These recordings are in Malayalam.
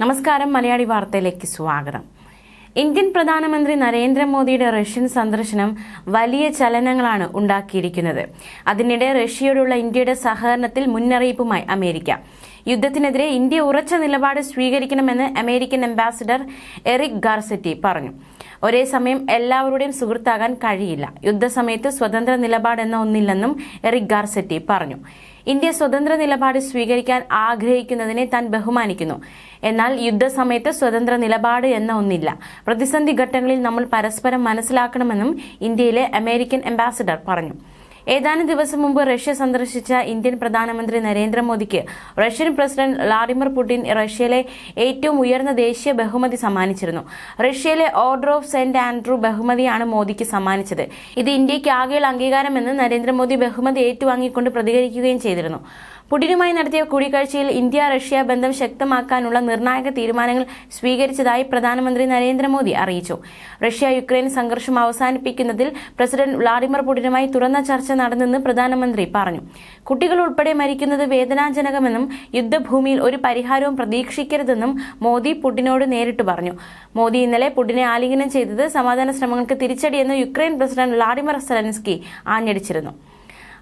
നമസ്കാരം മലയാളി വാർത്തയിലേക്ക് സ്വാഗതം. ഇന്ത്യൻ പ്രധാനമന്ത്രി നരേന്ദ്രമോദിയുടെ റഷ്യൻ സന്ദർശനം വലിയ ചലനങ്ങളാണ് ഉണ്ടാക്കിയിരിക്കുന്നത്. അതിനിടെ റഷ്യയോടുള്ള ഇന്ത്യയുടെ സഹകരണത്തിൽ മുന്നറിയിപ്പുമായി അമേരിക്ക. യുദ്ധത്തിനെതിരെ ഇന്ത്യ ഉറച്ച നിലപാട് സ്വീകരിക്കണമെന്ന് അമേരിക്കൻ അംബാസിഡർ എറിക് ഗാർസെറ്റി പറഞ്ഞു. ഒരേ സമയം എല്ലാവരുടെയും സുഹൃത്താകാൻ കഴിയില്ല. യുദ്ധസമയത്ത് സ്വതന്ത്ര നിലപാടെന്ന ഒന്നില്ലെന്നും എറിക് ഗാർസെറ്റി പറഞ്ഞു. ഇന്ത്യ സ്വതന്ത്ര നിലപാട് സ്വീകരിക്കാൻ ആഗ്രഹിക്കുന്നതിനെ താൻ ബഹുമാനിക്കുന്നു. എന്നാൽ യുദ്ധസമയത്ത് സ്വതന്ത്ര നിലപാട് എന്ന ഒന്നില്ല. പ്രതിസന്ധി ഘട്ടങ്ങളിൽ നമ്മൾ പരസ്പരം മനസ്സിലാക്കണമെന്നും ഇന്ത്യയിലെ അമേരിക്കൻ അംബാസിഡർ പറഞ്ഞു. ഏതാനും ദിവസം മുമ്പ് റഷ്യ സന്ദർശിച്ച ഇന്ത്യൻ പ്രധാനമന്ത്രി നരേന്ദ്രമോദിക്ക് റഷ്യൻ പ്രസിഡന്റ് വ്ളാഡിമിർ പുടിൻ റഷ്യയിലെ ഏറ്റവും ഉയർന്ന ദേശീയ ബഹുമതി സമ്മാനിച്ചിരുന്നു. റഷ്യയിലെ ഓർഡർ ഓഫ് സെന്റ് ആൻഡ്രൂ ബഹുമതിയാണ് മോദിക്ക് സമ്മാനിച്ചത്. ഇത് ഇന്ത്യയ്ക്ക് ആകെയുള്ള അംഗീകാരമെന്ന് നരേന്ദ്രമോദി ബഹുമതി ഏറ്റുവാങ്ങിക്കൊണ്ട് പ്രതികരിക്കുകയും ചെയ്തിരുന്നു. പുടിനുമായി നടത്തിയ കൂടിക്കാഴ്ചയിൽ ഇന്ത്യ റഷ്യ ബന്ധം ശക്തമാക്കാനുള്ള നിർണായക തീരുമാനങ്ങൾ സ്വീകരിച്ചതായി പ്രധാനമന്ത്രി നരേന്ദ്രമോദി അറിയിച്ചു. റഷ്യ യുക്രൈൻ സംഘർഷം അവസാനിപ്പിക്കുന്നതിൽ പ്രസിഡന്റ് വ്ളാഡിമിർ പുടിനുമായി തുറന്ന ചർച്ച നടന്നെന്ന് പ്രധാനമന്ത്രി പറഞ്ഞു. കുട്ടികൾ ഉൾപ്പെടെ മരിക്കുന്നത് വേദനാജനകമെന്നും യുദ്ധഭൂമിയിൽ ഒരു പരിഹാരവും പ്രതീക്ഷിക്കരുതെന്നും മോദി പുടിനോട് നേരിട്ട് പറഞ്ഞു. മോദി ഇന്നലെ പുടിനെ ആലിംഗനം ചെയ്തത് സമാധാന ശ്രമങ്ങൾക്ക് തിരിച്ചടിയെന്ന് യുക്രൈൻ പ്രസിഡന്റ് വ്ളാഡിമിർ സെലൻസ്കി ആഞ്ഞടിച്ചിരുന്നു.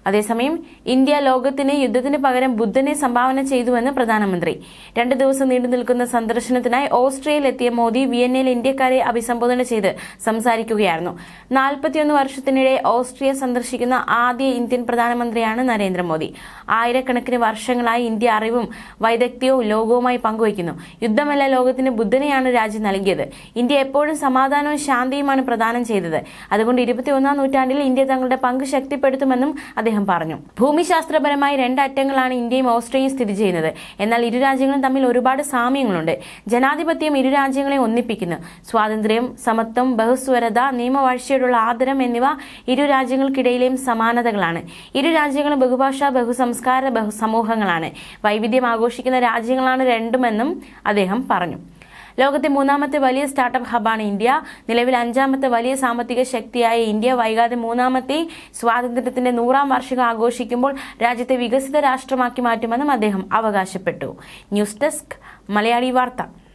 അതേസമയം ഇന്ത്യ ലോകത്തിന് യുദ്ധത്തിന് പകരം ബുദ്ധനെ സംഭാവന ചെയ്തുവെന്ന് പ്രധാനമന്ത്രി. രണ്ട് ദിവസം നീണ്ടു നിൽക്കുന്ന സന്ദർശനത്തിനായി ഓസ്ട്രിയയിൽ എത്തിയ മോദി വിയന്നയിൽ ഇന്ത്യക്കാരെ അഭിസംബോധന ചെയ്ത് സംസാരിക്കുകയായിരുന്നു. നാൽപ്പത്തിയൊന്ന് വർഷത്തിനിടെ ഓസ്ട്രിയ സന്ദർശിക്കുന്ന ആദ്യ ഇന്ത്യൻ പ്രധാനമന്ത്രിയാണ് നരേന്ദ്രമോദി. ആയിരക്കണക്കിന് വർഷങ്ങളായി ഇന്ത്യ അറിവും വൈദഗ്ധ്യവും ലോകവുമായി പങ്കുവയ്ക്കുന്നു. യുദ്ധമല്ല ലോകത്തിന് ബുദ്ധനെയാണ് രാജ്യം നൽകിയത്. ഇന്ത്യ എപ്പോഴും സമാധാനവും ശാന്തിയുമാണ് പ്രദാനം ചെയ്തത്. അതുകൊണ്ട് ഇരുപത്തിയൊന്നാം നൂറ്റാണ്ടിൽ ഇന്ത്യ തങ്ങളുടെ പങ്ക് ശക്തിപ്പെടുത്തുമെന്നും അദ്ദേഹം പറഞ്ഞു. ഭൂമിശാസ്ത്രപരമായി രണ്ട് അറ്റങ്ങളാണ് ഇന്ത്യയും ഓസ്ട്രേലിയയും സ്ഥിതി ചെയ്യുന്നത്. എന്നാൽ ഇരു രാജ്യങ്ങളും തമ്മിൽ ഒരുപാട് സാമ്യങ്ങളുണ്ട്. ജനാധിപത്യം ഇരു രാജ്യങ്ങളെ ഒന്നിപ്പിക്കുന്നു. സ്വാതന്ത്ര്യം സമത്വം ബഹുസ്വരത നിയമവാഴ്ചയോടുള്ള ആദരം എന്നിവ ഇരു രാജ്യങ്ങൾക്കിടയിലെയും സമാനതകളാണ്. ഇരു രാജ്യങ്ങളും ബഹുഭാഷാ ബഹുസംസ്കാര ബഹുസമൂഹങ്ങളാണ്. വൈവിധ്യം ആഘോഷിക്കുന്ന രാജ്യങ്ങളാണ് രണ്ടുമെന്നും അദ്ദേഹം പറഞ്ഞു. ലോകത്തെ മൂന്നാമത്തെ വലിയ സ്റ്റാർട്ടപ്പ് ഹബാണ് ഇന്ത്യ. നിലവിൽ അഞ്ചാമത്തെ വലിയ സാമ്പത്തിക ശക്തിയായ ഇന്ത്യ വൈകാതെ മൂന്നാമത്തെ സ്വാതന്ത്ര്യത്തിന്റെ നൂറാം വാർഷികം ആഘോഷിക്കുമ്പോൾ രാജ്യത്തെ വികസിത രാഷ്ട്രമാക്കി മാറ്റുമെന്നും അദ്ദേഹം അവകാശപ്പെട്ടു. ന്യൂസ് ഡെസ്ക് മലയാളി വാർത്ത.